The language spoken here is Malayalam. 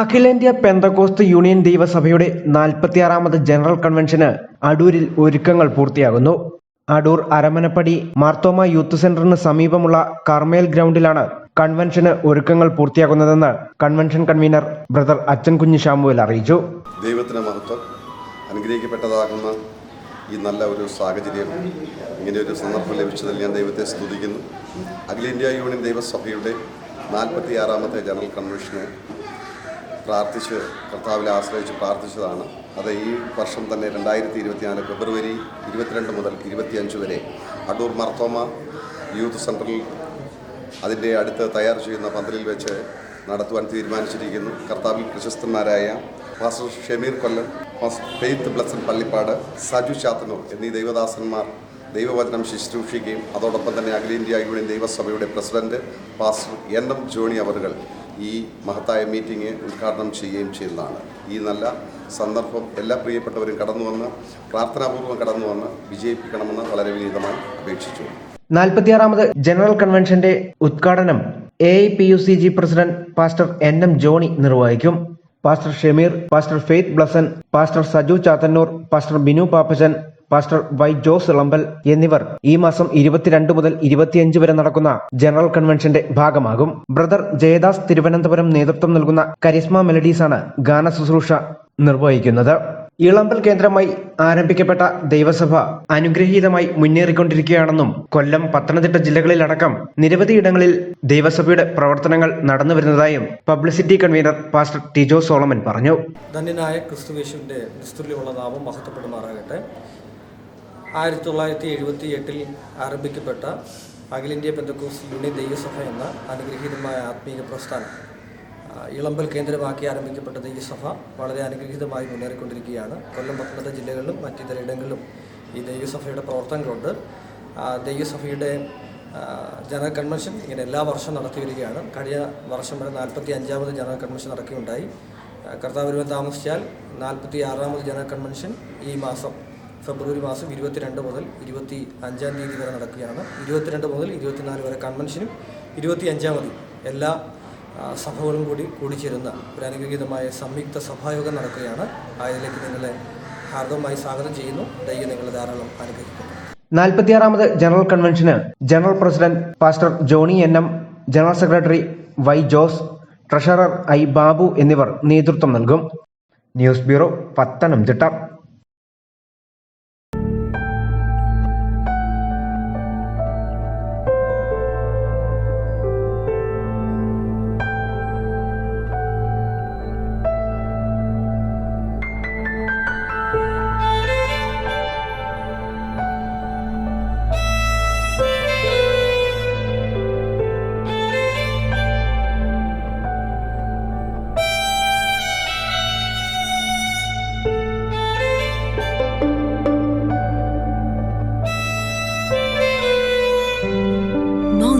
അഖിലേന്ത്യാ പെന്തക്കോസ്ത് യൂണിയൻ ദൈവസഭയുടെ നാൽപ്പത്തിയാറാമത് ജനറൽ കൺവെൻഷന് അടൂരിൽ ഒരുക്കങ്ങൾ പൂർത്തിയാകുന്നു. അടൂർ അരമനപ്പടി മാർത്തോമ യൂത്ത് സെന്ററിന് സമീപമുള്ള കർമേൽ ഗ്രൗണ്ടിലാണ് കൺവെൻഷന് ഒരുക്കങ്ങൾ പൂർത്തിയാകുന്നതെന്ന് കൺവെൻഷൻ കൺവീനർ ബ്രദർ അച്ഛൻ കുഞ്ഞ് ഷാമുവൽ അറിയിച്ചു. ദൈവത്തിന് മഹത്വം അനുഗ്രഹിക്കപ്പെട്ടതാകുന്ന ഈ നല്ല ഒരു സാഹചര്യം ഇങ്ങനെ ഒരു സന്ദർഭം ലഭിച്ചതിൽ ഞാൻ ദൈവത്തെ സ്തുതിക്കുന്നു. അഖിലേന്ത്യാ യൂണിയൻ ദൈവസഭയുടെ നാൽപ്പത്തിയാറാമത്തെ ജനറൽ കൺവെൻഷന് പ്രാർത്ഥിച്ച് കർത്താവിനെ ആശ്രയിച്ച് പ്രാർത്ഥിച്ചതാണ്. അത് ഈ വർഷം തന്നെ രണ്ടായിരത്തി ഇരുപത്തിനാല് ഫെബ്രുവരി ഇരുപത്തിരണ്ട് മുതൽ ഇരുപത്തിയഞ്ച് വരെ അടൂർ മർത്തോമ യൂത്ത് സെന്ററിൽ അതിന്റെ അടുത്ത് തയ്യാർ ചെയ്യുന്ന പന്തലിൽ വെച്ച് നടത്തുവാൻ തീരുമാനിച്ചിരിക്കുന്നു. കർത്താവിൽ പ്രശസ്തന്മാരായ പാസ്റ്റർ ഷമീർ കൊല്ലം ഫെയ്ത്ത് ബ്ലസൻ പള്ളിപ്പാട് സജു ചാത്തനൂർ എന്നീ ദൈവദാസന്മാർ ദൈവവചനം ശുശ്രൂഷിക്കുകയും അതോടൊപ്പം തന്നെ അഖിലേന്ത്യാ യൂണിയൻ ദൈവസഭയുടെ president pastor N M Johnny അവറുകൾ ഈ മഹത്തായ മീറ്റിംഗ് ഉദ്ഘാടനം ചെയ്യുകയും ചെയ്യുന്നതാണ് ഈ നല്ല സന്ദർഭം എല്ലാ പ്രിയപ്പെട്ടവരും കടന്നു വന്ന് പ്രാർത്ഥനാപൂർവം കടന്നു വന്ന് വിജയിപ്പിക്കണമെന്ന് വളരെ വിനീതമായി അപേക്ഷിച്ചു. നാൽപ്പത്തിയാറാമത് ജനറൽ കൺവെൻഷന്റെ ഉദ്ഘാടനം A I P U C G president pastor N M Johnny നിർവഹിക്കും. Pastor Shemeer pastor Faith Blessan pastor Saju Chathannoor pastor Binu Pappachan pastor Y Jose Ilampal എന്നിവർ ഈ മാസം ഇരുപത്തിരണ്ട് മുതൽ ഇരുപത്തിയഞ്ച് വരെ നടക്കുന്ന ജനറൽ കൺവെൻഷന്റെ ഭാഗമാകും. ബ്രദർ ജയദാസ് തിരുവനന്തപുരം നേതൃത്വം നൽകുന്ന കരിസ്മ മെലഡീസ് ആണ് ഗാന ശുശ്രൂഷ നിർവഹിക്കുന്നത്. ഇളമ്പൽ കേന്ദ്രമായി ആരംഭിക്കപ്പെട്ട ദൈവസഭ അനുഗ്രഹീതമായി മുന്നേറിക്കൊണ്ടിരിക്കുകയാണെന്നും കൊല്ലം പത്തനംതിട്ട ജില്ലകളിലടക്കം നിരവധി ഇടങ്ങളിൽ ദൈവസഭയുടെ പ്രവർത്തനങ്ങൾ നടന്നു വരുന്നതായും publicity convener pastor Tijo Solomon പറഞ്ഞു. ധന്യനായ ക്രിസ്തുവേശുവിന്റെ നിസ്തുല്യമുള്ള നാമം മഹത്വപ്പെടുമാറാകട്ടെ. ആയിരത്തി തൊള്ളായിരത്തി എഴുപത്തി എട്ടിൽ ആരംഭിക്കപ്പെട്ട അഖിലേന്ത്യ പെന്തക്കോസ് യൂണിയൻ ദൈവസഭ എന്ന അനുഗ്രഹീതമായ ആത്മീയ പ്രസ്ഥാനം ഇളമ്പൽ കേന്ദ്രമാക്കി ആരംഭിക്കപ്പെട്ട ദൈവസഭ വളരെ അനുഗ്രഹീതമായി മുന്നേറിക്കൊണ്ടിരിക്കുകയാണ്. കൊല്ലം പത്തനംതിട്ട ജില്ലകളിലും മറ്റിതര ഇടങ്ങളിലും ഈ ദൈവസഭയുടെ പ്രവർത്തനങ്ങളുണ്ട്. ദൈവസഭയുടെ ജനറൽ കൺവെൻഷൻ ഇങ്ങനെ എല്ലാ വർഷവും നടത്തി വരികയാണ്. കഴിഞ്ഞ വർഷം വരെ നാൽപ്പത്തി അഞ്ചാമത് ജനറൽ കൺവെൻഷൻ നടക്കുകയുണ്ടായി. കർത്താവ് താമസിച്ചാൽ നാൽപ്പത്തി ആറാമത് ജനറൽ കൺവെൻഷൻ ഈ മാസം ഫെബ്രുവരി മാസം ഇരുപത്തിരണ്ട് മുതൽ ഇരുപത്തി അഞ്ചാം തീയതി വരെ നടക്കുകയാണ്. ഇരുപത്തിരണ്ട് മുതൽ ഇരുപത്തിനാല് വരെ കൺവെൻഷനും ഇരുപത്തി അഞ്ചാമതി എല്ലാ സഭകളും കൂടി കൂടിച്ചേരുന്ന ഒരു അനുഗ്രഹീതമായ സംയുക്ത സഭായോഗം നടക്കുകയാണ്. അതിലേക്ക് നിങ്ങളെ ഹാർദവമായി സ്വാഗതം ചെയ്യുന്നു. ദൈവം നിങ്ങളെ ധാരാളം അനുഗ്രഹിക്കുന്നു നാൽപ്പത്തിയാറാമത് general കൺവെൻഷന് general president pastor Johnny N M general secretary Y Jose treasurer I Babu എന്നിവർ നേതൃത്വം നൽകും. News bureau Pathanamthitta.